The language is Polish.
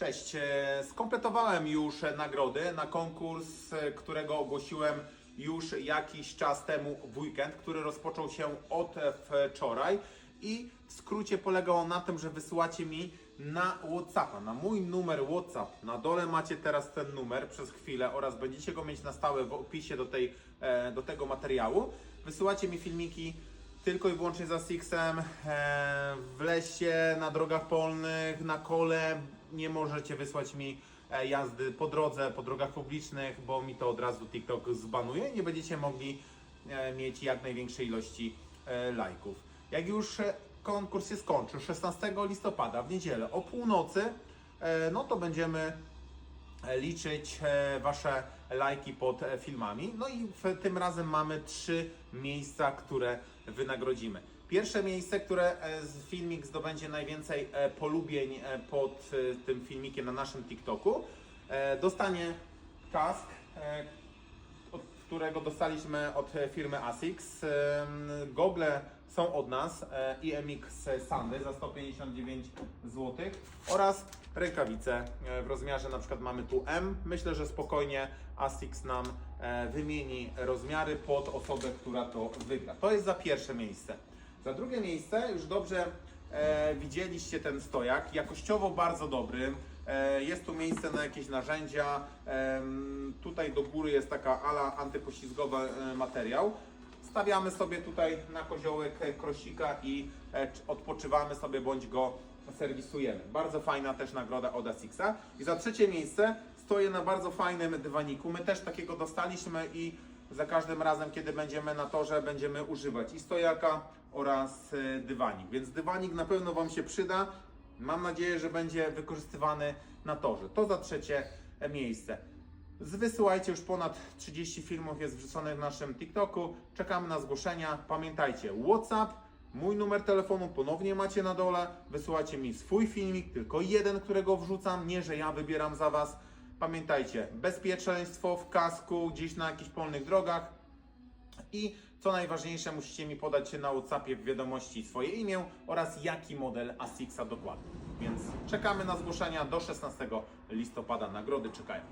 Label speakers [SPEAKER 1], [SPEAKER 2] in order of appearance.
[SPEAKER 1] Cześć, e, skompletowałem już nagrody na konkurs, e, którego ogłosiłem już jakiś czas temu w weekend, który rozpoczął się od wczoraj i w skrócie polegał on na tym, że wysyłacie mi na Whatsappa, na mój numer WhatsApp. Na dole macie teraz ten numer przez chwilę oraz będziecie go mieć na stałe w opisie do, tej, e, do tego materiału. Wysyłacie mi filmiki tylko i wyłącznie za Sixem, e, w lesie, na drogach polnych, na kole. Nie możecie wysłać mi e, jazdy po drodze, po drogach publicznych, bo mi to od razu TikTok zbanuje i nie będziecie mogli e, mieć jak największej ilości lajków. Jak już konkurs się skończy 16 listopada w niedzielę o północy, no to będziemy liczyć e, Wasze lajki pod e, filmami. No i w tym razem mamy trzy miejsca, które wynagrodzimy. Pierwsze miejsce, które e, filmik zdobędzie najwięcej e, polubień e, pod e, tym filmikiem na naszym TikToku, e, dostanie kask, e, którego dostaliśmy od firmy ASICS. Gogle są od nas e, IMX Sandy za 159 zł oraz rękawice e, w rozmiarze na przykład mamy tu M. Myślę, że spokojnie ASICS nam e, wymieni rozmiary pod osobę, która to wygra. To jest za pierwsze miejsce. Za drugie miejsce już dobrze widzieliście ten stojak, jakościowo bardzo dobry. E, Jest tu miejsce na jakieś narzędzia. Em, Tutaj do góry jest taka ala antypoślizgowy e, materiał. Stawiamy sobie tutaj na koziołek e, krosika i e, odpoczywamy sobie bądź go serwisujemy. Bardzo fajna też nagroda od Asixa. I za trzecie miejsce stoję na bardzo fajnym dywaniku. My też takiego dostaliśmy i za każdym razem, kiedy będziemy na torze, będziemy używać i stojaka oraz e, dywanik. Więc dywanik na pewno Wam się przyda. Mam nadzieję, że będzie wykorzystywany na torze. To za trzecie miejsce. Wysyłajcie już ponad 30 filmów jest wrzuconych w naszym TikToku. Czekamy na zgłoszenia. Pamiętajcie, WhatsApp, mój numer telefonu ponownie macie na dole. Wysyłacie mi swój filmik, tylko jeden, którego wrzucam, nie że ja wybieram za Was. Pamiętajcie, bezpieczeństwo w kasku, gdzieś na jakichś polnych drogach. I co najważniejsze, musicie mi podać na WhatsAppie w wiadomości swoje imię oraz jaki model Asixa dokładnie. Więc czekamy na zgłoszenia do 16 listopada. Nagrody czekają.